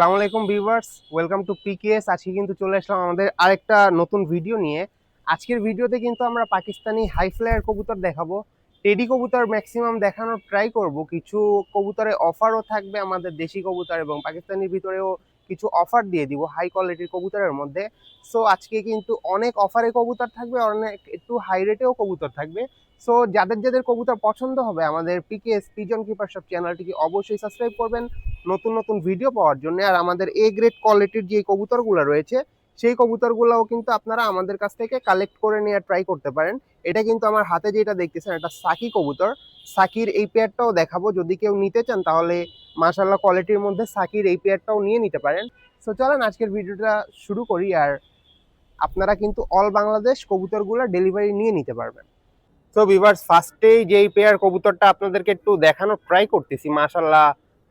সালামু আলাইকুম viewers, welcome to পিকেএস আজকে কিন্তু চলে আসলাম আমাদের আরেকটা নতুন ভিডিও নিয়ে। আজকের ভিডিওতে কিন্তু আমরা পাকিস্তানি হাই ফ্লায়ার কবুতর দেখাবো। টেডি কবুতর ম্যাক্সিমাম দেখানোর ট্রাই করব। কিছু কবুতরে অফারও থাকবে আমাদের দেশি কবুতর এবং পাকিস্তানির ভিতরেও কিছু অফার দিয়ে দিব হাই কোয়ালিটির কবুতরের মধ্যে। সো আজকে কিন্তু অনেক অফারে কবুতর থাকবে, অনেক একটু হাই রেটেও কবুতর থাকবে। সো যাদের যাদের কবুতর পছন্দ হবে আমাদের পিকেএস পিজন কিপার সব চ্যানেলটিকে অবশ্যই সাবস্ক্রাইব করবেন। নতুন নতুন ভিডিও পাওয়ার জন্য আর আমাদের এ গ্রেড কোয়ালিটির যে কবুতরগুলো রয়েছে, সেই কবুতরগুলোও কিন্তু আপনারা আমাদের কাছ থেকে কালেক্ট করে নেওয়ার ট্রাই করতে পারেন। এটা কিন্তু আমার হাতে যেটা দেখতেছেন, এটা সাকি কবুতর। সাকির এই পেয়ারটাও দেখাবো। যদি কেউ নিতে চান, তাহলে মাশাল্লাহ কোয়ালিটির মধ্যে সাকির এই পেয়ারটাও নিয়ে নিতে পারেন। সো চলেন আজকের ভিডিওটা শুরু করি আর আপনারা কিন্তু অল বাংলাদেশ কবুতরগুলো ডেলিভারি নিয়ে নিতে পারবেন। তো ভিভার্স ফার্স্টেই যেই পেয়ার কবুতরটা আপনাদেরকে একটু দেখানোর ট্রাই করতেছি মাশাল্লাহ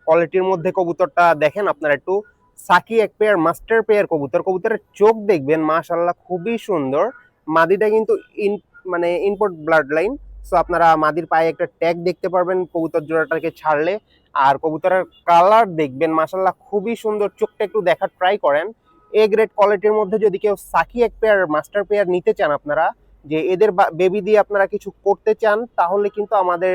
কোয়ালিটির মধ্যে কবুতরটা দেখেন আপনারা একটু সাকি এক পেয়ার মাস্টার পেয়ার কবুতর। কবুতরের চোখ দেখবেন মাশাল্লাহ খুবই সুন্দর। মাদিটা কিন্তু ইন মানে ইনপোর্ট ব্লাড লাইন সো আপনারা মাদির পায়ে একটা ট্যাগ দেখতে পারবেন কবুতর জোড়াটাকে ছাড়লে। আর কবুতরের কালার দেখবেন মাশাল্লাহ খুবই সুন্দর। চোখটা একটু দেখার ট্রাই করেন। এ গ্রেড কোয়ালিটির মধ্যে যদি কেউ সাকি এক পেয়ার মাস্টার পেয়ার নিতে চান আপনারা, যে এদের বেবি দিয়ে আপনারা কিছু করতে চান, তাহলে কিন্তু আমাদের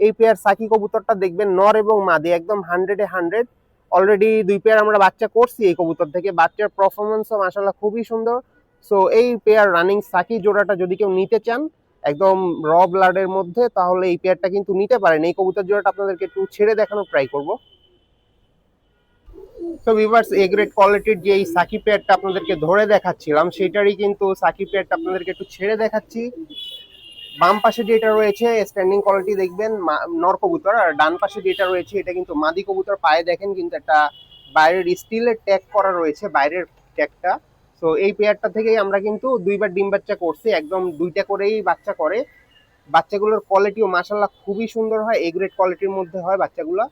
এই পেয়ার সাকি কবুতরটা দেখবেন নর এবং মাদি একদম হান্ড্রেডে হান্ড্রেড অলরেডি দুই পেয়ার আমরা বাচ্চা করছি এই কবুতর থেকে। বাচ্চার পারফরমেন্সও মাসাল্লাহ খুবই সুন্দর। সো এই পেয়ার রানিং সাকি জোড়াটা যদি কেউ নিতে চান, একদম র ব্লাডের মধ্যে, তাহলে এই পেয়ারটা কিন্তু নিতে পারেন। এই কবুতর জোড়াটা আপনাদেরকে একটু ছেড়ে দেখানোর ট্রাই করব। তো ভিভার্স এ গ্রেড কোয়ালিটির যে এই সাকি পেয়ারটা আপনাদেরকে ধরে দেখাচ্ছিলাম, সেটারই কিন্তু সাকি পেয়ারটা আপনাদেরকে একটু ছেড়ে দেখাচ্ছি। বাম পাশে যেটা রয়েছে স্ট্যান্ডিং কোয়ালিটি দেখবেন নর কবুতর, আর ডান পাশে যেটা রয়েছে, এটা কিন্তু মাদি কবুতর, পায়ে দেখেন কিন্তু একটা বাইরের স্টিলের ট্যাগ করা রয়েছে, বাইরের ট্যাগটা তো এই পেয়ারটা থেকেই আমরা কিন্তু দুইবার ডিম বাচ্চা করছি, একদম দুইটা করেই বাচ্চা করে। বাচ্চাগুলোর কোয়ালিটিও মাসাল্লাহ খুবই সুন্দর হয় এ গ্রেড কোয়ালিটির মধ্যে হয় বাচ্চাগুলো।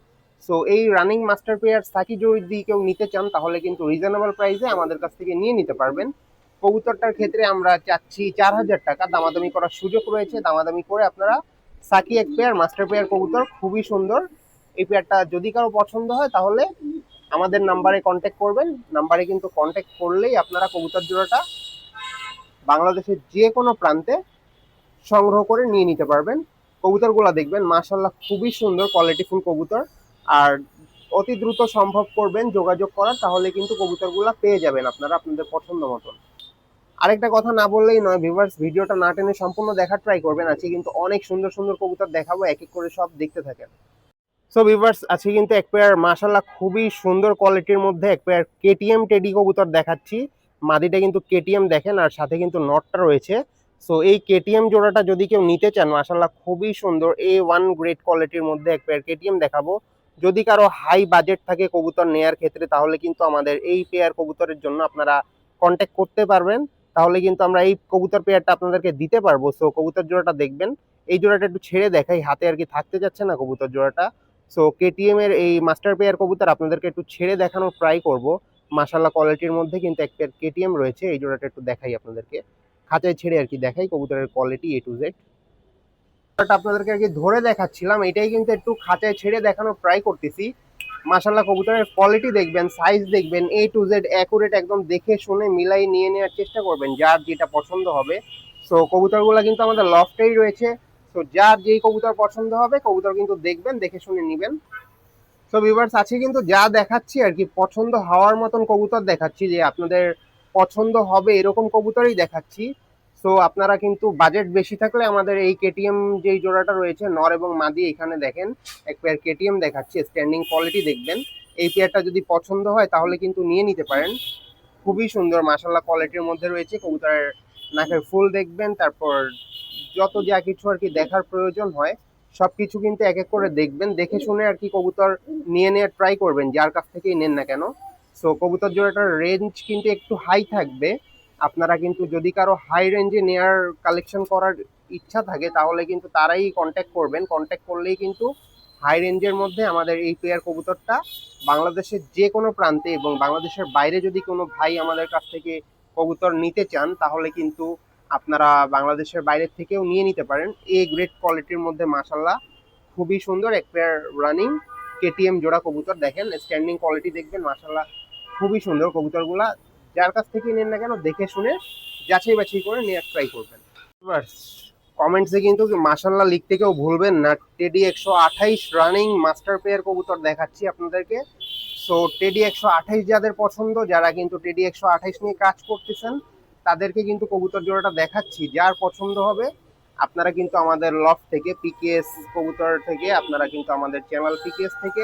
সো এই রানিং মাস্টার পেয়ার সাকি যদি কেউ নিতে চান, তাহলে কিন্তু রিজনেবল প্রাইসে আমাদের কাছ থেকে নিয়ে নিতে পারবেন। কবুতরটার ক্ষেত্রে আমরা চাচ্ছি চার হাজার টাকা। দামাদামি করার সুযোগ রয়েছে। দামাদামি করে আপনারা সাকি এক পেয়ার মাস্টার পেয়ার কবুতর, খুবই সুন্দর। এই পেয়ারটা যদি কারও পছন্দ হয়, তাহলে আমাদের নাম্বারে কন্ট্যাক্ট করবেন। নাম্বারে কিন্তু কন্ট্যাক্ট করলেই আপনারা কবুতর জোড়াটা বাংলাদেশের যে কোনো প্রান্তে সংগ্রহ করে নিয়ে নিতে পারবেন। কবুতরগুলো দেখবেন মাশাল্লাহ খুবই সুন্দর কোয়ালিটিফুল কবুতর। আর অতি দ্রুত সম্ভব করবেন যোগাযোগ করার, তাহলে কিন্তু কবুতরগুলো পেয়ে যাবেন আপনারা আপনাদের পছন্দ মতন। আরেকটা কথা না বললেই নয় ভিউয়ার্স ভিডিওটা না টেনে সম্পূর্ণ দেখার ট্রাই করবেন। আজকে কিন্তু অনেক সুন্দর সুন্দর কবুতর দেখাবো, এক এক করে সব দেখতে থাকেন। সো ভিভার্স আজকে কিন্তু এক পেয়ার মাশাল্লাহ খুবই সুন্দর কোয়ালিটির মধ্যে এক পেয়ার কেটিএম টেডি কবুতর দেখাচ্ছি। মাদিটা কিন্তু কেটিএম দেখেন, আর সাথে কিন্তু নটটা রয়েছে। সো এই কেটিএম জোড়াটা যদি কেউ নিতে চান মাশাল্লাহ খুবই সুন্দর এ ওয়ান গ্রেট কোয়ালিটির মধ্যে এক পেয়ার কেটিএম দেখাবো। যদি কারও হাই বাজেট থাকে কবুতর নেয়ার ক্ষেত্রে, তাহলে কিন্তু আমাদের এই পেয়ার কবুতরের জন্য আপনারা কন্ট্যাক্ট করতে পারবেন। তাহলে কিন্তু আমরা এই কবুতর পেয়ারটা আপনাদেরকে দিতে পারব। সো কবুতর জোড়াটা দেখবেন। এই জোড়াটা একটু ছেড়ে দেখাই, হাতে আর কি থাকতে যাচ্ছে না কবুতর জোড়াটা। সো কেটিএম এর এই মাস্টার পেয়ার কবুতর আপনাদেরকে একটু ছেড়ে দেখানোর ট্রাই করব। মাশাল্লাহ কোয়ালিটির মধ্যে কিন্তু এক পেয়ার কেটিএম রয়েছে। এই জোড়াটা একটু দেখাই আপনাদেরকে। খাঁচায় ছেড়ে আর কি দেখাই কবুতরের কোয়ালিটি এ টু জেড আপনাদেরকে আর কি ধরে দেখাচ্ছিলাম। এটাই কিন্তু একটু খাঁচায় ছেড়ে দেখানোর ট্রাই করতেছি। মাশাল্লাহ কবুতরের কোয়ালিটি দেখবেন সাইজ দেখবেন এ টু জেড অ্যাকুরেট একদম দেখে শুনে মিলাই নিয়ে নেওয়ার চেষ্টা করবেন, যার যেটা পছন্দ হবে। সো কবুতরগুলো কিন্তু আমাদের লফটেই রয়েছে। সো যার যেই কবুতর পছন্দ হবে, কবুতর কিন্তু দেখবেন, দেখে শুনে নেবেন। সো ভিউয়ার্স আছে কিন্তু যা দেখাচ্ছি আর কি, পছন্দ হওয়ার মতন কবুতর দেখাচ্ছি, যে আপনাদের পছন্দ হবে এরকম কবুতরই দেখাচ্ছি। সো আপনারা কিন্তু বাজেট বেশি থাকলে আমাদের এই কেটিএম যেই জোড়াটা রয়েছে, নর এবং মাদি এখানে দেখেন, এক পেয়ার কেটিএম দেখাচ্ছি স্ট্যান্ডিং কোয়ালিটি দেখবেন। এই পেয়ারটা যদি পছন্দ হয়, তাহলে কিন্তু নিয়ে নিতে পারেন। খুবই সুন্দর মাসাল্লাহ কোয়ালিটির মধ্যে রয়েছে, কবুতরের নাকের ফুল দেখবেন, তারপর যত যা কিছু আর কি দেখার প্রয়োজন হয় সব কিছু কিন্তু এক এক করে দেখবেন। দেখে শুনে আর কি কবুতর নিয়ে নেওয়ার ট্রাই করবেন, যার কাছ থেকেই নেন না কেন। সো কবুতর জোড়াটার রেঞ্জ কিন্তু একটু হাই থাকবে। আপনারা কিন্তু যদি কারও হাই রেঞ্জে নেয়ার কালেকশন করার ইচ্ছা থাকে, তাহলে কিন্তু তারাই কন্ট্যাক্ট করবেন। কন্ট্যাক্ট করলেই কিন্তু হাই রেঞ্জের মধ্যে আমাদের এই পেয়ার কবুতরটা বাংলাদেশের যে কোনো প্রান্তে এবং বাংলাদেশের বাইরে যদি কোনো ভাই আমাদের কাছ থেকে কবুতর নিতে চান, তাহলে কিন্তু আপনারা বাংলাদেশের বাইরে থেকেও নিয়ে নিতে পারেন। এ গ্রেট কোয়ালিটির মধ্যে মাসাল্লাহ খুবই সুন্দর এক পেয়ার রানিং কেটিএম জোড়া কবুতর দেখেন। স্ট্যান্ডিং কোয়ালিটি দেখবেন মাশাল্লাহ খুবই সুন্দর কবুতরগুলা। যার কাছ থেকে নেন না কেন দেখে শুনে যাচাই বাছাই করে নেওয়ার ট্রাই করবেন। এবার কমেন্টসে কিন্তু মাশাল্লাহ লিখতে কেউ ভুলবেন না। টেডি একশো আঠাইশ রানিং মাস্টার পেয়ার কবুতর দেখাচ্ছি আপনাদেরকে। সো টেডি একশো আঠাইশ যাদের পছন্দ যারা কিন্তু টেডি একশো আঠাইশ নিয়ে কাজ করতেছেন তাদেরকে কিন্তু কবুতর জোড়াটা দেখাচ্ছি। যার পছন্দ হবে আপনারা কিন্তু আমাদের লফ থেকে পিকেএস কবুতর থেকে আপনারা কিন্তু আমাদের চ্যানেল পিকেএস থেকে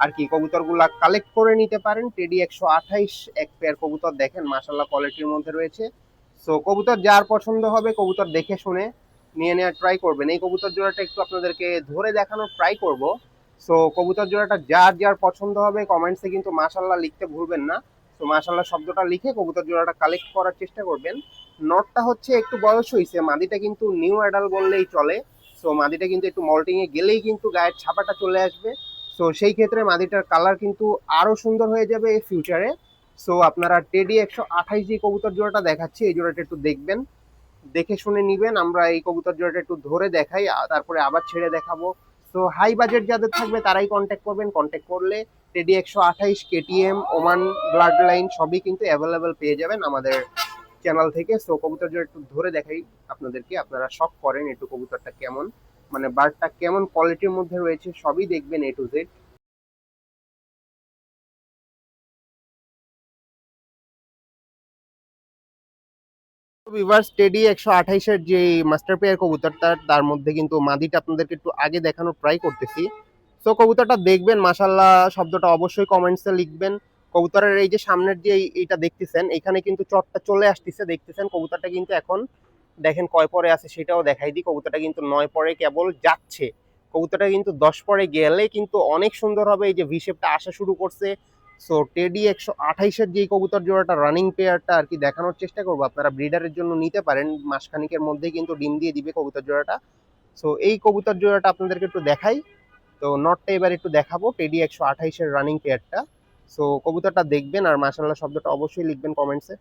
আর কি কবুতরগুলা কালেক্ট করে নিতে পারেন। টেডি একশো আঠাইশ এক পেয়ার কবুতর দেখেন মাসাল্লাহ কোয়ালিটির মধ্যে রয়েছে। সো কবুতর যার পছন্দ হবে কবুতর দেখে শুনে নিয়ে নেওয়ার ট্রাই করবেন। এই কবুতর জোড়াটা একটু আপনাদেরকে ধরে দেখানোর ট্রাই করব। সো কবুতর জোড়াটা যার যার পছন্দ হবে কমেন্টসে কিন্তু মাসাল্লাহ লিখতে ভুলবেন না। তো মাসাল্লাহ শব্দটা লিখে কবুতর জোড়াটা কালেক্ট করার চেষ্টা করবেন। নটটা হচ্ছে একটু বয়স হয়েছে মাদিটা কিন্তু নিউ অ্যাডাল বললেই চলে। সো মাদিটা কিন্তু একটু মল্টিংয়ে গেলেই কিন্তু গায়ের ছাপাটা চলে আসবে। সো সেই ক্ষেত্রে মাদিটার কালার কিন্তু আরও সুন্দর হয়ে যাবে এই ফিউচারে সো আপনারা টেডি একশো আঠাইশ যে কবুতর জোড়াটা দেখাচ্ছি, এই জোড়াটা একটু দেখবেন। দেখে শুনে নিবেন, আমরা এই কবুতর জোড়াটা একটু ধরে দেখাই তারপরে আবার ছেড়ে দেখাবো। সো হাই বাজেট যাদের থাকবে তারাই কন্ট্যাক্ট করবেন কন্ট্যাক্ট করলে টেডি একশো আঠাইশ কেটিএম ওমান ব্লাড লাইন সবই কিন্তু অ্যাভেলেবেল পেয়ে যাবেন আমাদের চ্যানেল থেকে। সো কবুতর জোড়া একটু ধরে দেখাই আপনাদেরকে, আপনারা শখ করেন একটু কবুতরটা কেমন। মানে বার্ডটা কেমন কোয়ালিটির মধ্যে রয়েছে সবই দেখবেন এ টু জেড ভিভার্স টেডি একশো আঠাইশের যে মাস্টার পেয়ার কবুতরটা, তার মধ্যে কিন্তু মাদিটা আপনাদেরকে একটু আগে দেখানোর ট্রাই করতেছি। সো কবুতরটা দেখবেন মাসাল্লাহ শব্দটা অবশ্যই কমেন্টসে লিখবেন। কবুতরের এই যে সামনের যে এইটা দেখতেছেন, এখানে কিন্তু চটটা চলে আসতেছে, দেখতেছেন কবুতরটা কিন্তু এখন দেখেন কয় পরে আছে সেটাও দেখাই দিই। কবুতরটা কিন্তু নয় পরে কেবল যাচ্ছে। কবুতরটা কিন্তু দশ পরে গেলে কিন্তু অনেক সুন্দর হবে। এই যে ভিশেপটা আসা শুরু করছে। সো টেডি একশো আঠাইশের যে কবুতর জোড়াটা রানিং পেয়ারটা আর কি দেখানোর চেষ্টা করব। আপনারা ব্রিডারের জন্য নিতে পারেন। মাসখানিকের মধ্যেই কিন্তু ডিম দিয়ে দিবে কবুতর জোড়াটা। সো এই কবুতর জোড়াটা আপনাদেরকে একটু দেখাই। তো নটটা এবার একটু দেখাবো। টেডি একশো আঠাইশের রানিং পেয়ারটা সো কবুতরটা দেখবেন আর মাসাল্লাহ শব্দটা অবশ্যই লিখবেন কমেন্টসে।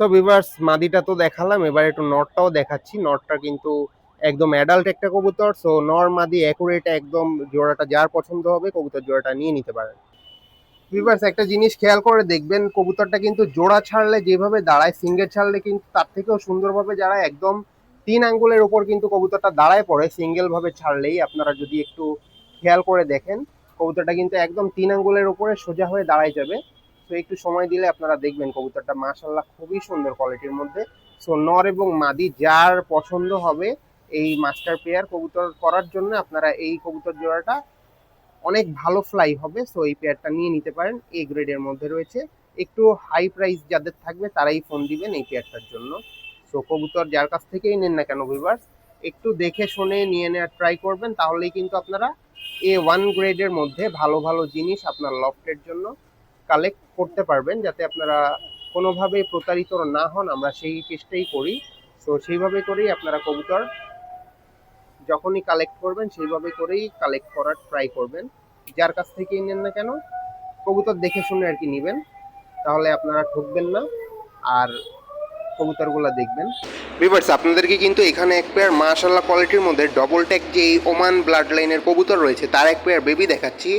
সো ভিভার্স মাদিটা তো দেখালাম, এবার একটু নটটাও দেখাচ্ছি। নটটা কিন্তু একদম অ্যাডাল্ট একটা কবুতর সো নর মাদি অ্যাকুরেট একদম জোড়াটা যার পছন্দ হবে, কবুতর জোড়াটা নিয়ে নিতে পারেন। ভিভার্স একটা জিনিস খেয়াল করে দেখবেন, কবুতরটা কিন্তু জোড়া ছাড়লে যেভাবে দাঁড়ায় সিঙ্গেল ছাড়লে কিন্তু তার থেকেও সুন্দরভাবে যারা একদম তিন আঙ্গুলের ওপর কিন্তু কবুতরটা দাঁড়ায় পড়ে সিঙ্গেলভাবে ছাড়লেই। আপনারা যদি একটু খেয়াল করে দেখেন, কবুতরটা কিন্তু একদম তিন আঙ্গুলের উপরে সোজা হয়ে দাঁড়ায় যাবে। তো একটু সময় দিলে আপনারা দেখবেন কবুতরটা মাশাল্লাহ খুবই সুন্দর কোয়ালিটির মধ্যে। সো নর এবং মাদি যার পছন্দ হবে এই মাস্টার পেয়ার কবুতর করার জন্য আপনারা এই কবুতর জোড়াটা অনেক ভালো ফ্লাই হবে। সো এই পেয়ারটা নিয়ে নিতে পারেন। এ গ্রেডের মধ্যে রয়েছে। একটু হাই প্রাইস যাদের থাকবে তারাই ফোন দিবেন এই পেয়ারটার জন্য। সো কবুতর যার কাছ থেকেই নেন না কেন ভিভার্স একটু দেখে শুনে নিয়ে নেওয়ার ট্রাই করবেন। তাহলেই কিন্তু আপনারা এ ওয়ান গ্রেডের মধ্যে ভালো ভালো জিনিস আপনার লফটের জন্য কালেক্ট করতে পারবেন যাতে আপনারা কোনোভাবে প্রতারিত না হন, আমরা সেই চেষ্টাই করি। তো সেইভাবে করেই আপনারা কবুতর যখনই কালেক্ট করবেন, সেইভাবে করেই কালেক্ট করার ট্রাই করবেন। যার কাছ থেকেই নেন না কেন, কবুতর দেখে শুনে আর কি নেবেন। তাহলে আপনারা ঠকবেন না, আর কবুতরগুলো দেখবেন। ভিভার্স আপনাদেরকে কিন্তু এখানে এক পেয়ার মাশাল্লাহ কোয়ালিটির মধ্যে ডবল ট্যাক যে ওমান ব্লাড লাইনের কবুতর রয়েছে, তার এক পেয়ার বেবি দেখাচ্ছি।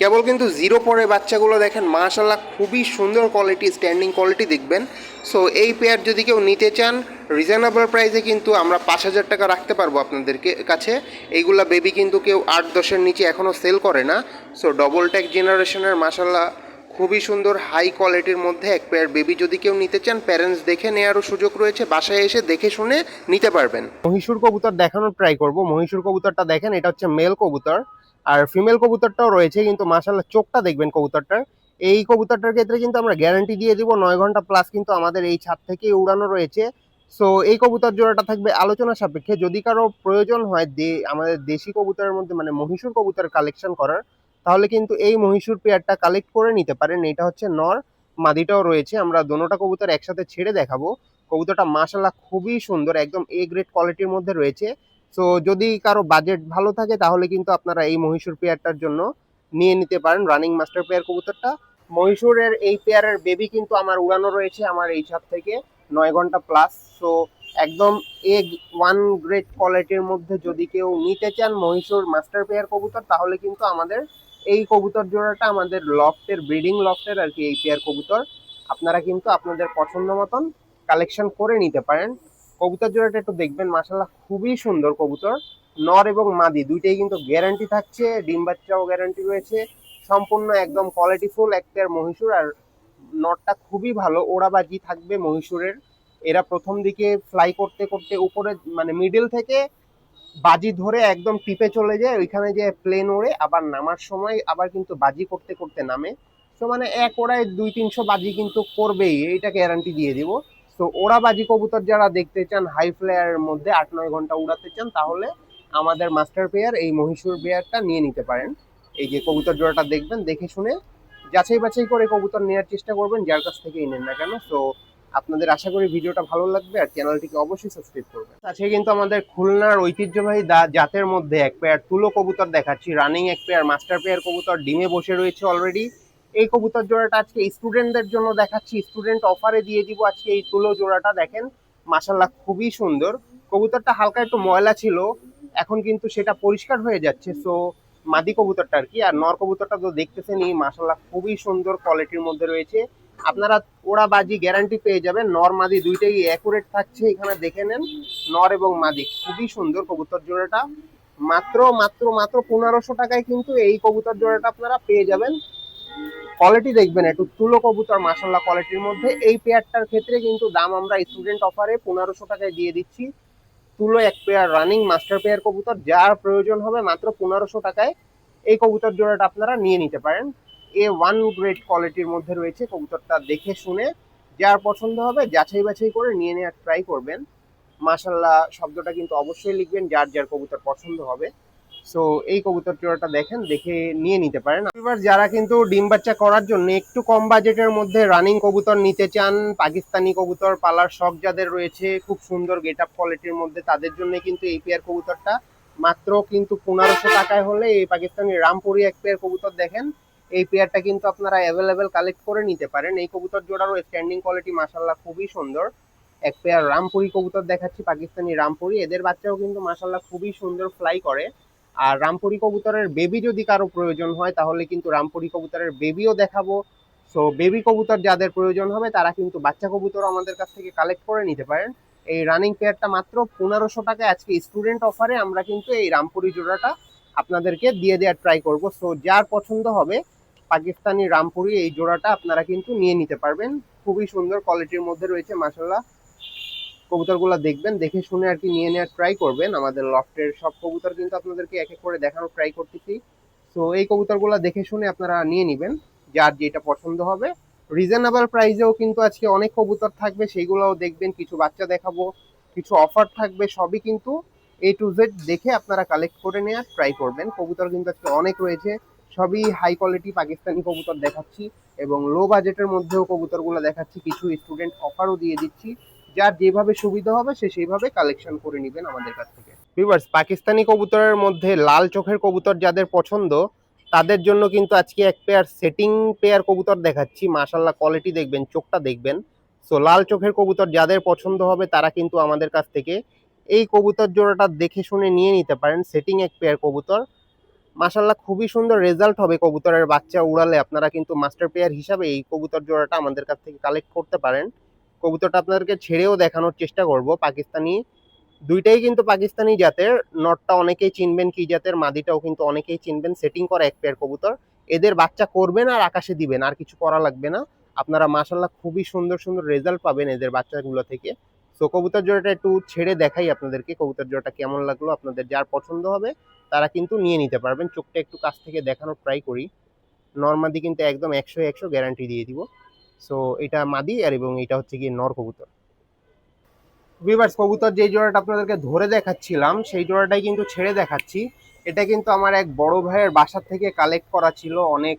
কেবল কিন্তু জিরো পরে বাচ্চাগুলো দেখেন মাশাল্লাহ খুবই সুন্দর কোয়ালিটি স্ট্যান্ডিং কোয়ালিটি দেখবেন। সো এই পেয়ার যদি কেউ নিতে চান রিজনেবল প্রাইসে কিন্তু আমরা পাঁচ হাজার টাকা রাখতে পারব আপনাদেরকে কাছে। এইগুলা বেবি কিন্তু কেউ আট দশের নিচে এখনও সেল করে না। সো ডবল ট্যাক জেনারেশনের মাশাল্লাহ খুবই সুন্দর হাই কোয়ালিটির মধ্যে এক পেয়ার বেবি যদি কেউ নিতে চান প্যারেন্টস দেখে নেওয়ারও সুযোগ রয়েছে, বাসায় এসে দেখে শুনে নিতে পারবেন। মহীশূর কবুতর দেখানোর ট্রাই করব। মহীশূর কবুতরটা দেখেন, এটা হচ্ছে মেল কবুতর। আর ফিমেল কবুতরটাও রয়েছে, কিন্তু মাশাল্লাহ চোখটা দেখবেন কবুতরটার। এই কবুতরটার ক্ষেত্রে কিন্তু আমরা গ্যারান্টি দিয়ে দিব, নয় ঘণ্টা প্লাস কিন্তু আমাদের এই ছাদ থেকে উড়ানো রয়েছে। সো এই কবুতর জোড়াটা থাকবে আলোচনা সাপেক্ষে। যদি কারও প্রয়োজন হয় দে- আমাদের দেশি কবুতরের মধ্যে মানে মহীশূর কবুতর কালেকশন করার, তাহলে কিন্তু এই মহীশূর পেয়ারটা কালেক্ট করে নিতে পারেন। এটা হচ্ছে নর, মাদিটাও রয়েছে। আমরা দোনোটা কবুতর একসাথে ছেড়ে দেখাবো। কবুতরটা মাশাল্লাহ খুবই সুন্দর, একদম এ গ্রেড কোয়ালিটির মধ্যে রয়েছে। সো যদি কারও বাজেট ভালো থাকে, তাহলে কিন্তু আপনারা এই মহীশূর পেয়ারটার জন্য নিয়ে নিতে পারেন রানিং মাস্টার পেয়ার কবুতরটা। মহীশূরের এই পেয়ারের বেবি কিন্তু আমার উড়ানো রয়েছে আমার এই ছাদ থেকে নয় ঘণ্টা প্লাস সো একদম এগ ওয়ান গ্রেড কোয়ালিটির মধ্যে যদি কেউ নিতে চান মহীশূর মাস্টার পেয়ার কবুতর, তাহলে কিন্তু আমাদের এই কবুতর জোড়াটা আমাদের লফটের ব্রিডিং লফটের আর কি এই পেয়ার কবুতর। আপনারা কিন্তু আপনাদের পছন্দ মতন কালেকশন করে নিতে পারেন। কবুতর জোড়াটা একটু দেখবেন মাসাল্লাহ খুবই সুন্দর কবুতর। নর এবং মাদি, দুইটাই কিন্তু গ্যারান্টি থাকছে, ডিম বাচ্চাও গ্যারান্টি রয়েছে। সম্পূর্ণ একদম কোয়ালিটিফুল এক পেয়ার মহীশূর, আর নটটা খুবই ভালো, ওড়াবাজি থাকবে মহীশূরের। এরা প্রথম দিকে ফ্লাই করতে করতে উপরে মানে মিডল থেকে বাজি ধরে একদম টিপে চলে যায়, ওইখানে যে প্লেন ওড়ে, আবার নামার সময় আবার কিন্তু বাজি করতে করতে নামে। তো মানে এক ওড়ায় দুই তিনশো বাজি কিন্তু করবেই, এইটা গ্যারান্টি দিয়ে দিব। তো ওরা বাজি কবুতর যারা দেখতে চান হাই ফ্লেয়ারের মধ্যে আট, নয় ঘণ্টা উড়াতে চান, তাহলে আমাদের মাস্টার পেয়ার এই মহীশূর পেয়ারটা নিয়ে নিতে পারেন। এই যে কবুতর জোড়াটা দেখবেন, দেখে শুনে যাচাই বাছাই করে কবুতর নেওয়ার চেষ্টা করবেন, যার কাছ থেকেই নেন না কেন। তো আপনাদের আশা করি ভিডিওটা ভালো লাগবে আর চ্যানেলটিকে অবশ্যই সাবস্ক্রাইব করবেন। আজকে কিন্তু আমাদের খুলনার ঐতিহ্যবাহী জাতের মধ্যে এক পেয়ার তুলো কবুতর দেখাচ্ছি। রানিং এক পেয়ার মাস্টার পেয়ার কবুতর, ডিমে বসে রয়েছে অলরেডি এই কবুতর জোড়াটা আজকে স্টুডেন্টদের জন্য দেখাচ্ছি। স্টুডেন্ট অফারে দিয়ে দিব আজকে এই তুলো জোড়াটা, দেখেন। মাসাল্লাহ খুবই সুন্দর। কবুতরটা হালকা একটু ময়লা ছিল, এখন কিন্তু সেটা পরিষ্কার হয়ে যাচ্ছে। সো মাদি কবুতরটা আর কি, আর নর কবুতরটা তো দেখতেছেনই মাসাল্লাহ খুবই সুন্দর কোয়ালিটির মধ্যে রয়েছে। আপনারা ওরা বাজি গ্যারান্টি পেয়ে যাবেন, নর, মাদি দুইটাই অ্যাকুরেট থাকছে, এখানে দেখে নেন। নর এবং মাদি, খুবই সুন্দর কবুতর জোড়াটা। মাত্র মাত্র মাত্র পনেরোশো টাকায় কিন্তু এই কবুতর জোড়াটা আপনারা পেয়ে যাবেন। কোয়ালিটি দেখবেন, একটু তুলো কবুতর মাসাল্লাহ কোয়ালিটির মধ্যে। এই পেয়ারটার ক্ষেত্রে কিন্তু দাম আমরা স্টুডেন্ট অফারে পনেরোশো টাকায় দিয়ে দিচ্ছি। তুলো এক পেয়ার রানিং মাস্টার পেয়ার কবুতর, যার প্রয়োজন হবে মাত্র পনেরোশো টাকায়। এই কবুতর জোড়াটা আপনারা নিয়ে নিতে পারেন। এ ওয়ান গ্রেড কোয়ালিটির মধ্যে রয়েছে কবুতরটা দেখে শুনে। যার পছন্দ হবে যাচাই বাছাই করে নিয়ে নেওয়ার ট্রাই করবেন। মাশাল্লাহ শব্দটা কিন্তু অবশ্যই লিখবেন, যার যার কবুতর পছন্দ হবে। সো এই কবুতর জোড়াটা দেখেন, দেখে নিয়ে নিতে পারেন। এবার যারা কিন্তু ডিম বাচ্চা করার জন্য একটু কম বাজেটের মধ্যে রানিং কবুতর নিতে চান, পাকিস্তানি কবুতর, পালার শখ যাদের রয়েছে, খুব সুন্দর গেট আপ কোয়ালিটির মধ্যে তাদের জন্য কিন্তু এই পেয়ার কবুতরটা। মাত্র কিন্তু পনেরোশো টাকায় হলে এই পাকিস্তানি রামপুরি এক পেয়ার কবুতর দেখেন, এই পেয়ারটা কিন্তু আপনারা অ্যাভেলেবেল কালেক্ট করে নিতে পারেন। এই কবুতর জোড়ারও স্ট্যান্ডিং কোয়ালিটি মাসাল্লাহ খুবই সুন্দর। এক পেয়ার রামপুরি কবুতর দেখাচ্ছি, পাকিস্তানি রামপুরি। এদের বাচ্চাও কিন্তু মাসাল্লাহ খুবই সুন্দর ফ্লাই করে। আর রামপুরি কবুতরের বেবি যদি কারও প্রয়োজন হয়, তাহলে কিন্তু রামপুরি কবুতরের বেবিও দেখাবো। সো বেবি কবুতর যাদের প্রয়োজন হবে, তারা কিন্তু বাচ্চা কবুতর আমাদের কাছ থেকে কালেক্ট করে নিতে পারেন। এই রানিং পেয়ারটা মাত্র পনেরোশো টাকায় আজকে স্টুডেন্ট অফারে আমরা কিন্তু এই রামপুরি জোড়াটা আপনাদেরকে দিয়ে দেওয়ার ট্রাই করব। সো যার পছন্দ হবে, পাকিস্তানি রামপুরি এই জোড়াটা আপনারা কিন্তু নিয়ে নিতে পারবেন। খুবই সুন্দর কোয়ালিটির মধ্যে রয়েছে মাসাল্লাহ কবুতরগুলো দেখবেন, দেখে শুনে আর কি নিয়ে নেওয়ার ট্রাই করবেন। আমাদের লফটের সব কবুতর কিন্তু আপনাদেরকে এক এক করে দেখানোর ট্রাই করতেছি। তো এই কবুতরগুলো দেখে শুনে আপনারা নিয়ে নেবেন, যার যেটা পছন্দ হবে। রিজনেবল প্রাইসেও কিন্তু আজকে অনেক কবুতর থাকবে, সেইগুলোও দেখবেন, কিছু বাচ্চা দেখাবো, কিছু অফার থাকবে, সবই কিন্তু এ টু জেড দেখে আপনারা কালেক্ট করে নেওয়ার ট্রাই করবেন। কবুতর কিন্তু আজকে অনেক রয়েছে, সবই হাই কোয়ালিটি পাকিস্তানি কবুতর দেখাচ্ছি এবং লো বাজেটের মধ্যেও কবুতরগুলো দেখাচ্ছি, কিছু স্টুডেন্ট অফারও দিয়ে দিচ্ছি। যার যেভাবে সুবিধা হবে, সে সেইভাবে কালেকশন করে নেবেন আমাদের কাছ থেকে। ভিউয়ার্স পাকিস্তানি কবুতরের মধ্যে লাল চোখের কবুতর যাদের পছন্দ, তাদের জন্য কিন্তু আজকে এক পেয়ার সেটিং পেয়ার কবুতর দেখাচ্ছি। মাশাল্লাহ কোয়ালিটি দেখবেন, চোখটা দেখবেন। সো লাল চোখের কবুতর যাদের পছন্দ হবে, তারা কিন্তু আমাদের কাছ থেকে এই কবুতর জোড়াটা দেখে শুনে নিয়ে নিতে পারেন। সেটিং এক পেয়ার কবুতর। মাশাল্লাহ খুবই সুন্দর রেজাল্ট হবে কবুতরের বাচ্চা উড়ালে। আপনারা কিন্তু মাস্টার পেয়ার হিসাবে এই কবুতর জোড়াটা আমাদের কাছ থেকে কালেক্ট করতে পারেন। কবুতরটা আপনাদেরকে ছেড়েও দেখানোর চেষ্টা করব। পাকিস্তানি, দুইটাই কিন্তু পাকিস্তানি জাতের। নটটা অনেকেই চিনবেন কি জাতের, মাদিটাও কিন্তু অনেকেই চিনবেন। সেটিং করা এক পেয়ার কবুতর। এদের বাচ্চা করবেন আর আকাশে দিবেন, আর কিছু করা লাগবে না। আপনারা মাশাল্লাহ খুবই সুন্দর সুন্দর রেজাল্ট পাবেন এদের বাচ্চাগুলো থেকে। সো কবুতর জোড়াটা একটু ছেড়ে দেখাই আপনাদেরকে, কবুতর জোড়াটা কেমন লাগল, আপনাদের যার পছন্দ হবে, তারা কিন্তু নিয়ে নিতে পারবেন। চোখটা একটু কাছ থেকে দেখানোর ট্রাই করি। নর্মাদি কিন্তু একদম একশো একশো গ্যারান্টি দিয়ে দিব। সো এটা মাদি আর এবং এটা হচ্ছে গিয়ে নর কবুতর। ভিভার্স কবুতর যে জোড়াটা আপনাদেরকে ধরে দেখাচ্ছিলাম, সেই জোড়াটাই কিন্তু ছেড়ে দেখাচ্ছি। এটা কিন্তু আমার এক বড় ভাইয়ের বাসার থেকে কালেক্ট করা ছিল। অনেক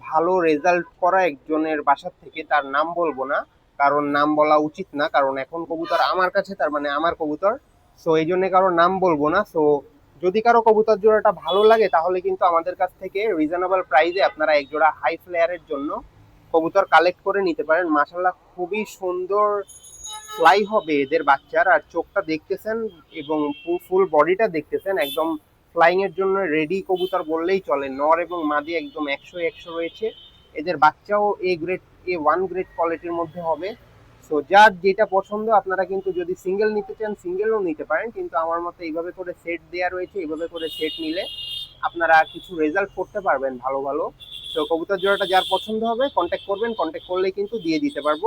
ভালো রেজাল্ট করা একজনের বাসার থেকে, তার নাম বলব না। কারণ নাম বলা উচিত না, কারণ এখন কবুতর আমার কাছে, তার মানে আমার কবুতর। সো এই জন্যে কারও নাম বলব না। সো যদি কারও কবুতর জোড়াটা ভালো লাগে, তাহলে কিন্তু আমাদের কাছ থেকে রিজনেবল প্রাইসে আপনারা এক জোড়া হাই ফ্লেয়ারের জন্য কবুতর কালেক্ট করে নিতে পারেন। মাসাল্লাহ খুবই সুন্দর ফ্লাই হবে এদের বাচ্চার। আর চোখটা দেখতেছেন এবং ফুল বডিটা দেখতেছেন। একদম ফ্লাইং এর জন্য রেডি কবুতর বললেই চলে। নর এবং মাদি একদম একশো একশো রয়েছে। এদের বাচ্চাও A grade A one grade কোয়ালিটির মধ্যে হবে। সো যার যেটা পছন্দ, আপনারা কিন্তু যদি সিঙ্গেল নিতে চান সিঙ্গেলও নিতে পারেন। কিন্তু আমার মতে এইভাবে করে সেট দেওয়া রয়েছে। এইভাবে করে সেট নিলে আপনারা কিছু রেজাল্ট করতে পারবেন ভালো ভালো। তো কবুতর জোড়াটা যার পছন্দ হবে কন্ট্যাক্ট করবেন কন্ট্যাক্ট করলেই কিন্তু দিয়ে দিতে পারব।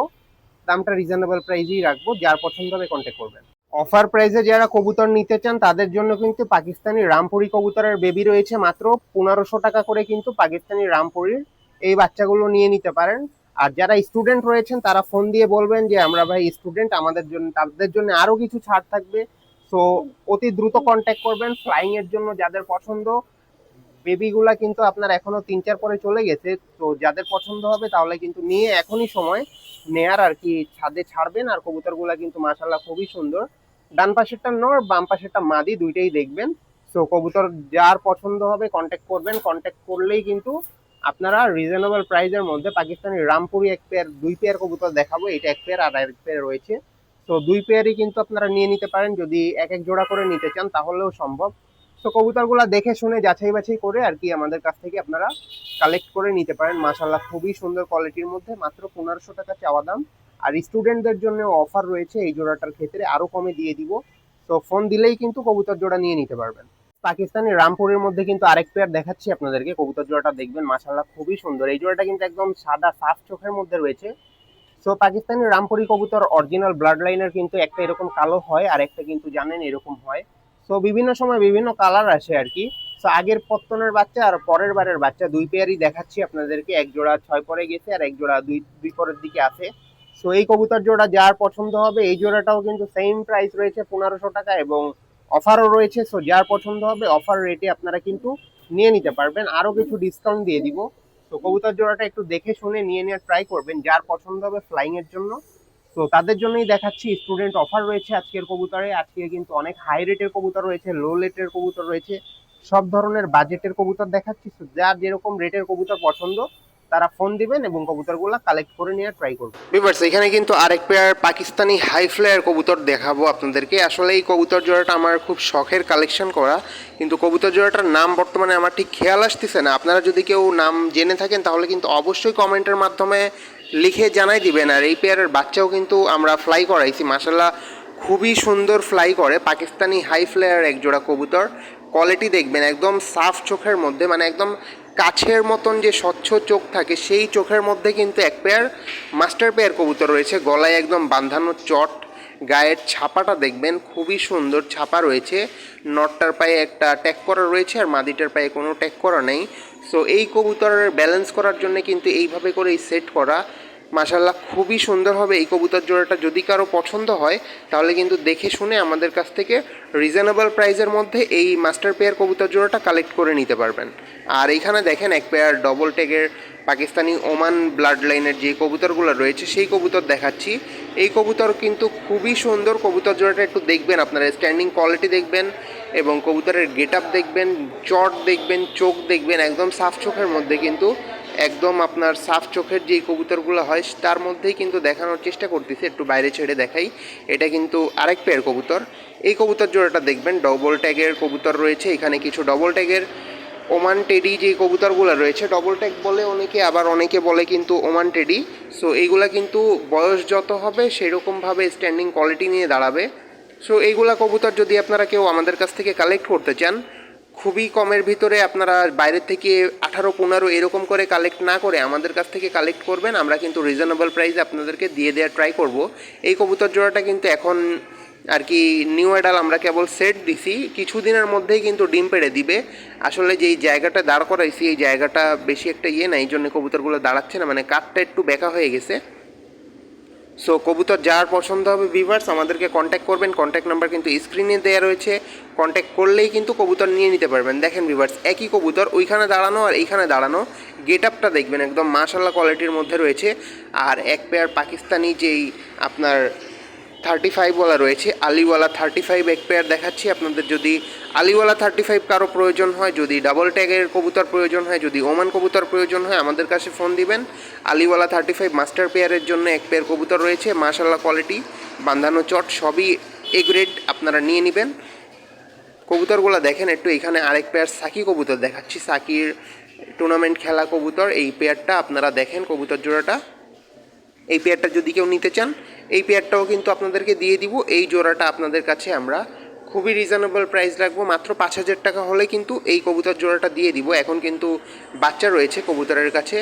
দামটা রিজনেবল প্রাইসেই রাখব, যার পছন্দ হবে কন্ট্যাক্ট করবেন। অফার প্রাইসে যারা কবুতর নিতে চান, তাদের জন্য কিন্তু পাকিস্তানি রামপুরি কবুতরের বেবি রয়েছে মাত্র পনেরোশো টাকা করে কিন্তু পাকিস্তানি রামপুরির এই বাচ্চাগুলো নিয়ে নিতে পারেন। আর যারা স্টুডেন্ট রয়েছেন, তারা ফোন দিয়ে বলবেন যে, আমরা ভাই স্টুডেন্ট আমাদের জন্য, তাদের জন্য আরও কিছু ছাড় থাকবে। সো অতি দ্রুত কন্ট্যাক্ট করবেন ফ্লাইং এর জন্য যাদের পছন্দ বেবিগুলা কিন্তু আপনার এখনও তিন, চার পরে চলে গেছে, তো যাদের পছন্দ হবে তাহলে কিন্তু নিয়ে এখনই সময় নেয়ার আর কি, ছাদে ছাড়বেন আর কবুতরগুলা কিন্তু মাশাল্লাহ খুবই সুন্দর। ডান পাশেরটা নর, বাম পাশেরটা মাদি, দুইটাই দেখবেন। তো কবুতর যার পছন্দ হবে কন্ট্যাক্ট করবেন। কন্ট্যাক্ট করলেই কিন্তু আপনারা রিজনেবল প্রাইজের মধ্যে পাকিস্তানি রামপুরি এক পেয়ার দুই পেয়ার কবুতর দেখাবো। এটা এক পেয়ার আর এক পেয়ার রয়েছে। তো দুই পেয়ারই কিন্তু আপনারা নিয়ে নিতে পারেন। যদি এক এক জোড়া করে নিতে চান তাহলেও সম্ভব। তো কবুতরগুলো দেখে শুনে যাচাই বাছাই করে আর কি আমাদের কাছ থেকে আপনারা কালেক্ট করে নিতে পারেন। মাশাল্লাহ খুবই সুন্দর কোয়ালিটির মধ্যে। মাত্র পনেরোশো টাকা চাওয়া দাম। আর স্টুডেন্টদের জন্য অফার রয়েছে এই জোড়াটার ক্ষেত্রে। আরও কমে দিয়ে দিব। তো ফোন দিলেই কিন্তু কবুতর জোড়া নিয়ে নিতে পারবেন। পাকিস্তানি রামপুরের মধ্যে কিন্তু আরেক পেয়ার দেখাচ্ছি আপনাদেরকে। কবুতর জোড়াটা দেখবেন মাশাল্লাহ খুবই সুন্দর। এই জোড়াটা কিন্তু একদম সাদা সাফ চোখের মধ্যে রয়েছে। সো পাকিস্তানি রামপুরি কবুতর অরিজিনাল ব্লাড লাইনের কিন্তু একটা এরকম কালো হয় আর একটা কিন্তু জানেন এরকম হয়। সো বিভিন্ন সময় বিভিন্ন কালার আসে আর কি। সো আগের পত্তনের বাচ্চা আর পরের বারের বাচ্চা দুই পেয়ারই দেখাচ্ছি আপনাদেরকে। এক জোড়া ছয় পরে গেছে আর এক জোড়া দুই দুই পরের দিকে আছে। সো এই কবুতর জোড়া যার পছন্দ হবে, এই জোড়াটাও কিন্তু সেম প্রাইস রয়েছে পনেরোশো টাকা এবং অফারও রয়েছে। সো যার পছন্দ হবে অফার রেটে আপনারা কিন্তু নিয়ে নিতে পারবেন। আরও কিছু ডিসকাউন্ট দিয়ে দিব। তো কবুতর জোড়াটা একটু দেখে শুনে নিয়ে নেওয়ার ট্রাই করবেন। যার পছন্দ হবে ফ্লাইংয়ের জন্য। তো তাদের জন্যই দেখাচ্ছি স্টুডেন্ট অফার রয়েছে আজকের কবুতরে, আজকে কিন্তু অনেক হাই রেটের কবুতর রয়েছে লো রেটের কবুতর রয়েছে, সব ধরনের বাজেটের কবুতর দেখাচ্ছি যার যেরকম রেটের কবুতর পছন্দ, তারা ফোন দিবেন এবং কবুতরগুলো কালেক্ট করে নেওয়ার ট্রাই করবেন বিভার্স এখানে কিন্তু আরেক পেয়ার পাকিস্তানি হাই ফ্লেয়ার কবুতর দেখাবো আপনাদেরকে। আসলে এই কবুতর জোড়াটা আমার খুব শখের কালেকশন করা, কিন্তু কবুতর জোড়াটার নাম বর্তমানে আমার ঠিক খেয়াল আসতেছে না। আপনারা যদি কেউ নাম জেনে থাকেন, তাহলে কিন্তু অবশ্যই কমেন্টের মাধ্যমে লিখে জানাই দিবেন। আর এই পেয়ারের বাচ্চাও কিন্তু আমরা ফ্লাই করাইছি। মাসাল্লাহ খুবই সুন্দর ফ্লাই করে। পাকিস্তানি হাই ফ্লেয়ার এক জোড়া কবুতর। কোয়ালিটি দেখবেন, একদম সাফ চোখের মধ্যে মানে একদম কাছের মতন যে স্বচ্ছ চোখ থাকে, সেই চোখের মধ্যে কিন্তু এক পেয়ার মাস্টার পেয়ার কবুতর রয়েছে। গলায় একদম বাঁধানো চট গায়ের ছাপাটা দেখবেন, খুবই সুন্দর ছাপা রয়েছে। নটটার পায়ে একটা ট্যাগ করা রয়েছে আর মাদিটার পায়ে কোনো ট্যাগ করা নেই। সো এই কবুতরের ব্যালেন্স করার জন্য কিন্তু এইভাবে করেই সেট করা। মাশাল্লাহ খুবই সুন্দর হবে এই কবুতর জোড়াটা। যদি কারও পছন্দ হয়, তাহলে কিন্তু দেখে শুনে আমাদের কাছ থেকে রিজনেবল প্রাইসের মধ্যে এই মাস্টার পেয়ার কবুতর জোড়াটা কালেক্ট করে নিতে পারবেন। আর এইখানে দেখেন, এক পেয়ার ডবল টেগের পাকিস্তানি ওমান ব্লাড লাইনের যে কবুতরগুলো রয়েছে, সেই কবুতর দেখাচ্ছি। এই কবুতর কিন্তু খুবই সুন্দর। কবুতর জোড়াটা একটু দেখবেন, আপনারা স্ট্যান্ডিং কোয়ালিটি দেখবেন এবং কবুতরের গেট আপ দেখবেন, চট দেখবেন, চোখ দেখবেন, একদম সাফ চোখের মধ্যে কিন্তু, একদম আপনার সাফ চোখের যেই কবুতরগুলো হয়, তার মধ্যেই কিন্তু দেখানোর চেষ্টা করতেছি, একটু বাইরে ছেড়ে দেখাই। এটা কিন্তু আরেক পেয়ার কবুতর। এই কবুতর জোড়াটা দেখবেন ডবল ট্যাগের কবুতর রয়েছে, এখানে কিছু ডবল ট্যাগের ওমান টেডি যে কবুতরগুলো রয়েছে ডবল ট্যাগ বলে অনেকে, আবার অনেকে বলে কিন্তু ওমান টেডি। সো এইগুলা কিন্তু বয়স যত হবে, সেরকমভাবে স্ট্যান্ডিং কোয়ালিটি নিয়ে দাঁড়াবে। সো এইগুলা কবুতর যদি আপনারা কেউ আমাদের কাছ থেকে কালেক্ট করতে চান, খুবই কমের ভিতরে আপনারা বাইরে থেকে আঠারো, পনেরো এরকম করে কালেক্ট না করে আমাদের কাছ থেকে কালেক্ট করবেন, আমরা কিন্তু রিজনেবল প্রাইসে আপনাদেরকে দিয়ে দেওয়ার ট্রাই করব। এই কবুতর জোড়াটা কিন্তু এখন আর কি নিউ অ্যাডাল আমরা কেবল সেট দিছি, কিছুদিনের মধ্যেই কিন্তু ডিম পেড়ে দিবে। আসলে যেই জায়গাটা দাঁড় করাইছি, এই জায়গাটা বেশি একটা ইয়ে না এই জন্য কবুতরগুলো দাঁড়াচ্ছে না মানে কাঠটা একটু বেঁকা হয়ে গেছে। সো কবুতর যার পছন্দ হবে ভিভার্স আমাদেরকে কন্ট্যাক্ট করবেন। কন্ট্যাক্ট নাম্বার কিন্তু স্ক্রিনে দেওয়া রয়েছে। কন্ট্যাক্ট করলেই কিন্তু কবুতর নিয়ে নিতে পারবেন। দেখেন ভিভার্স একই কবুতর, ওইখানে দাঁড়ানো আর এইখানে দাঁড়ানো। গেট আপটা দেখবেন, একদম মাশাল্লাহ কোয়ালিটির মধ্যে রয়েছে। আর এক পেয়ার পাকিস্তানি যেই আপনার থার্টি ফাইভওয়ালা রয়েছে। আলিওয়ালা থার্টি ফাইভ এক পেয়ার দেখাচ্ছি আপনাদের। যদি আলিওয়ালা থার্টি ফাইভ কারও প্রয়োজন হয়, যদি ডাবল ট্যাগের কবুতর প্রয়োজন হয়, যদি ওমান কবুতর প্রয়োজন হয়, আমাদের কাছে ফোন দিবেন। আলিওয়ালা থার্টি ফাইভ মাস্টার পেয়ারের জন্য এক পেয়ার কবুতর রয়েছে। মাশাল্লাহ কোয়ালিটি বান্ধানো চট, সবই এ গ্রেড আপনারা নিয়ে নেবেন। কবুতরগুলো দেখেন একটু, এখানে আরেক পেয়ার সাকি কবুতর দেখাচ্ছি। সাকির টুর্নামেন্ট খেলা কবুতর, এই পেয়ারটা আপনারা দেখেন কবুতর জোড়াটা। এই পেয়ারটা যদি কেউ নিতে চান, এই পেয়ারটাও কিন্তু আপনাদেরকে দিয়ে দিব। এই জোড়াটা আপনাদের কাছে আমরা খুবই রিজনেবল প্রাইস রাখব। মাত্র পাঁচ হাজার টাকা হলে কিন্তু এই কবুতর জোড়াটা দিয়ে দিব। এখন কিন্তু বাচ্চা রয়েছে কবুতরের কাছে।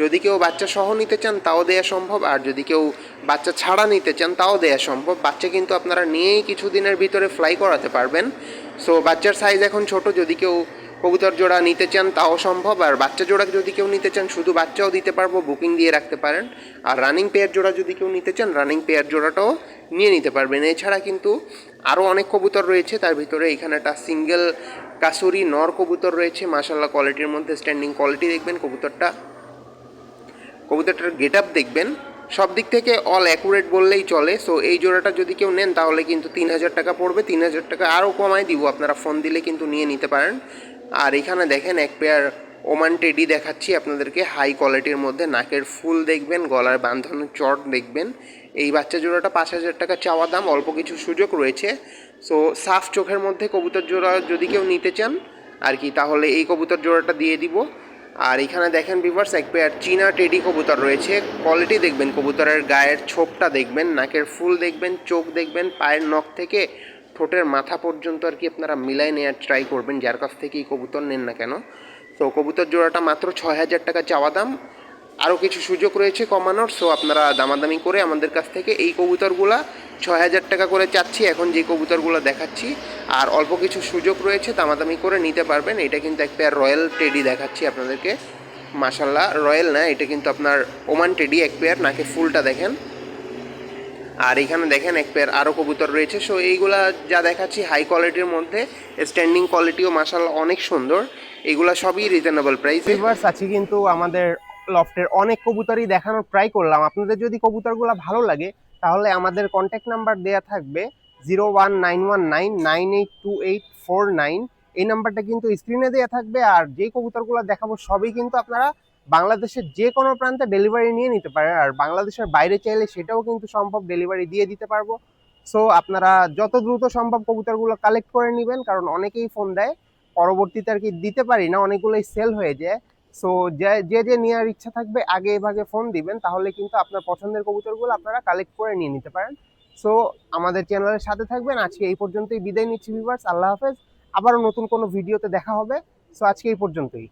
যদি কেউ বাচ্চা সহ নিতে চান, তাও দেওয়া সম্ভব। আর যদি কেউ বাচ্চা ছাড়া নিতে চান, তাও দেওয়া সম্ভব। বাচ্চা কিন্তু আপনারা নিয়েই কিছু দিনের ভিতরে ফ্লাই করাতে পারবেন। সো বাচ্চার সাইজ এখন ছোট। যদি কেউ কবুতর জোড়া নিতে চান, তাও সম্ভব। আর বাচ্চা জোড়া যদি কেউ নিতে চান, শুধু বাচ্চাও দিতে পারব, বুকিং দিয়ে রাখতে পারেন। আর রানিং পেয়ার জোড়া যদি কেউ নিতে চান রানিং পেয়ার জোড়াটাও নিয়ে নিতে পারবেন। এছাড়া কিন্তু আরও অনেক কবুতর রয়েছে, তার ভিতরে এখানে একটা সিঙ্গেল কাসুরি নর কবুতর রয়েছে। মাসাল্লাহ কোয়ালিটির মধ্যে স্ট্যান্ডিং কোয়ালিটি দেখবেন, কবুতরটা, কবুতরটার গেট আপ দেখবেন। সব দিক থেকে অল অ্যাকুরেট বললেই চলে। সো এই জোড়াটা যদি কেউ নেন, তাহলে কিন্তু তিন হাজার টাকা পড়বে। তিন হাজার টাকা আরও কমায় দিব। আপনারা ফোন দিলে কিন্তু নিয়ে নিতে পারেন। আর এখানে দেখেন এক পেয়ার ওমান টেডি দেখাচ্ছি আপনাদেরকে। হাই কোয়ালিটির মধ্যে নাকের ফুল দেখবেন, গলার বাঁধানো চট দেখবেন। এই বাচ্চা জোড়াটা পাঁচ হাজার টাকা চাওয়া দাম, অল্প কিছু সুযোগ রয়েছে। সো সাফ চোখের মধ্যে কবুতর জোড়া যদি কেউ নিতে চান, আর কি, তাহলে এই কবুতর জোড়াটা দিয়ে দিব। আর এখানে দেখেন ভিভার্স এক পেয়ার চীনা টেডি কবুতর রয়েছে। কোয়ালিটি দেখবেন, কবুতরের গায়ের ছোপটা দেখবেন, নাকের ফুল দেখবেন, চোখ দেখবেন, পায়ের নখ থেকে ঠোঁটের মাথা পর্যন্ত আর কি আপনারা মিলাই নেওয়ার ট্রাই করবেন, যার কাছ থেকে এই কবুতর নেন না কেন। তো কবুতর জোড়াটা মাত্র ছয় হাজার টাকা চাওয়া দাম। আরও কিছু সুযোগ রয়েছে কমানোর সো আপনারা দামাদামি করে আমাদের কাছ থেকে এই কবুতরগুলা ছয় হাজার টাকা করে চাচ্ছি। এখন যে কবুতরগুলো দেখাচ্ছি, আর অল্প কিছু সুযোগ রয়েছে, দামাদামি করে নিতে পারবেন। এটা কিন্তু এক পেয়ার রয়্যাল টেডি দেখাচ্ছি আপনাদেরকে। মাসাল্লাহ রয়্যাল না, এটা কিন্তু আপনার ওমান টেডি এক পেয়ার নাকে ফুলটা দেখেন। আর এখানে দেখেন এক পেয়ার আরও কবুতর রয়েছে। সো এইগুলা যা দেখাচ্ছি হাই কোয়ালিটির মধ্যে স্ট্যান্ডিং কোয়ালিটিও মাসাল্লাহ অনেক সুন্দর। এগুলা সবই রিজনেবল প্রাইস ভিভার্স আছে কিন্তু আমাদের লফটের অনেক কবুতরই দেখানোর ট্রাই করলাম। আপনাদের যদি কবুতরগুলো ভালো লাগে, তাহলে আমাদের কন্ট্যাক্ট নাম্বার দেয়া থাকবে zero one nine one nine nine eight two eight four nine এই নাম্বারটা কিন্তু স্ক্রিনে দেওয়া থাকবে, আর যে কবুতরগুলো দেখাবো, সবই কিন্তু আপনারা বাংলাদেশের যে কোনো প্রান্তে ডেলিভারি নিয়ে নিতে পারেন। আর বাংলাদেশের বাইরে চাইলে সেটাও কিন্তু সম্ভব ডেলিভারি দিয়ে দিতে পারব। সো আপনারা যত দ্রুত সম্ভব কবুতরগুলো কালেক্ট করে নেবেন, কারণ অনেকেই ফোন দেয়। পরবর্তীতে আর কি দিতে পারি না, অনেকগুলোই সেল হয়ে যায়। সো যে যে নেওয়ার ইচ্ছা থাকবে, আগে এভাবে ফোন দিবেন, তাহলে কিন্তু আপনার পছন্দের কবুতরগুলো আপনারা কালেক্ট করে নিয়ে নিতে পারেন। সো আমাদের চ্যানেলের সাথে থাকবেন। আজকে এই পর্যন্তই বিদায় নিচ্ছি ভিভার্স আল্লাহ হাফেজ। আবারও নতুন কোনো ভিডিওতে দেখা হবে। সো আজকে এই পর্যন্তই।